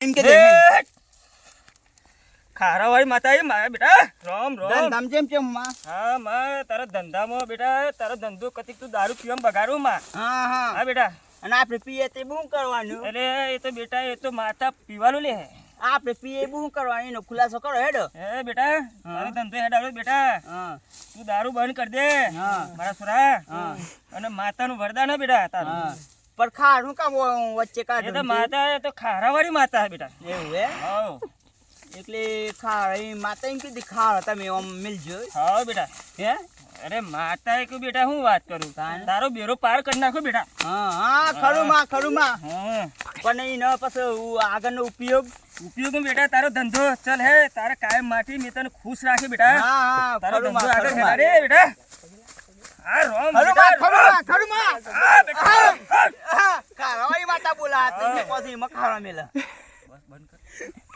એમ કે ખારા વાળી માતા મારા બેટા રામ રામ. ધંધામ જેમ જેમ માં. હા માં તારા ધંધામાં બેટા તારો ધંધો કતિક તું દારૂ પીવામાં બગાડું માં. હા હા. હા બેટા. અને આપણે પીએ તે બહુ કરવાનું. એટલે એ તો બેટા એ તો માતા પીવાનું લે. આપણે પીએ બહુ કરવાનું એનો ખુલાસો કરો હેડો. હે બેટા મારો ધંધો હેડાડો બેટા. તું દારૂ બંધ કરી દે. મારા સુરા. અને માતાનું વરદાન હે બેટા તારું. પણ ખારું કામ વચ્ચે એ તો માતા તો ખારા વાળી માતા હે બેટા. એવું હે? એટલે ખાર માતા એમ કીધી ખાર તમે આમ મિલજો. હા બેટા. હે? અરે માતા એ બેટા હું વાત કરું? તારો બેરો પાર કરી નાખો બેટા. હા હા ખરું માં ખરું માં પણ પણ એનો પછી આગળનો ઉપયોગ? ઉપયોગ બેટા તારો ધંધો ચલ હે. તારે કાયમ માટે મેં તને ખુશ રાખે બેટા. હા હા તારો ધંધો આગળ બેટા. આ રોમ બેટા, ખરું માં ખરું માં હા બેટા હા ખારવાળી માતા બોલા પછી એમાં ખાવા મેલા બસ બંધ કર.